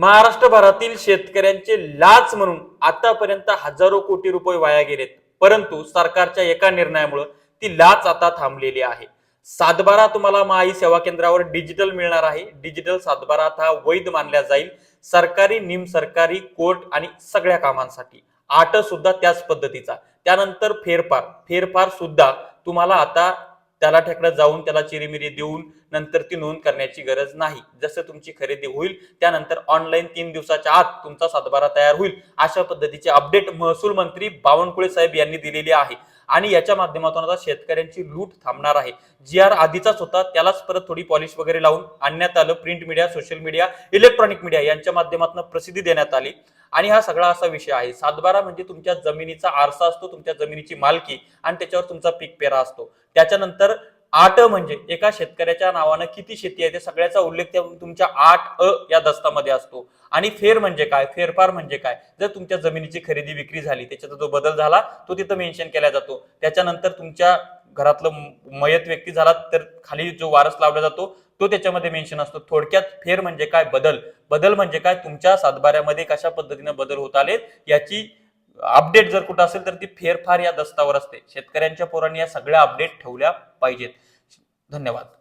महाराष्ट्रभरातील शेतकऱ्यांचे लाच म्हणून आतापर्यंत हजारो कोटी रुपये वाया गेलेत. परंतु सरकारच्या एका निर्णयामुळे ती लाच आता थांबलेली आहे. सातबारा तुम्हाला माई सेवा केंद्रावर डिजिटल मिळणार आहे. डिजिटल सातबारा हा वैध मानला जाईल. सरकारी निम सरकारी कोर्ट आणि सगळ्या कामांसाठी. आट सुद्धा त्याच पद्धतीचा. त्यानंतर फेरफार. फेरफार सुद्धा तुम्हाला आता त्याला ठेकडं जाऊन त्याला चिरीमिरी देऊन नंतर ती नोंद करण्याची गरज नाही. जसं तुमची खरेदी होईल त्यानंतर ऑनलाईन तीन दिवसाच्या आत तुमचा सातबारा तयार होईल. अशा पद्धतीचे अपडेट महसूल मंत्री बावनकुळे साहेब यांनी दिलेली आहे. आणि याच्या माध्यमातून आता शेतकऱ्यांची लूट थांबणार आहे. जी आर आधीचाच होता त्यालाच परत थोडी पॉलिश वगैरे लावून आणण्यात आलं. Print media social media electronic media यांच्या माध्यमातून प्रसिद्धी देण्यात आली. आणि हा सगळा असा विषय आहे. सातबारा म्हणजे तुमच्या जमिनीचा आरसा असतो तुमच्या जमिनीची मालकी आणि त्याच्यावर तुमचा पीक पेरा असतो. त्याच्यानंतर आट म्हणजे एका शेतकऱ्याच्या नावानं किती शेती आहे ते सगळ्याचा उल्लेख तुमच्या आठ अ या दस्तामध्ये असतो. आणि फेर म्हणजे काय? फेरफार म्हणजे काय? जर तुमच्या जमिनीची खरेदी विक्री झाली त्याच्यात जो बदल झाला तो तिथं मेन्शन केला जातो. त्याच्यानंतर तुमच्या घरातलं मयत व्यक्ती झाला तर खाली जो वारस लावला जातो तो त्याच्यामध्ये मेन्शन असतो. थोडक्यात फेर म्हणजे काय? बदल. बदल म्हणजे काय? तुमच्या सातबाऱ्यामध्ये कशा पद्धतीने बदल होत आले याची अपडेट जर कुठं असेल तर ती फेरफार या दस्तावर असते. शेतकऱ्यांच्या पोरांनी या सगळ्या अपडेट ठेवल्या पाहिजेत. धन्यवाद.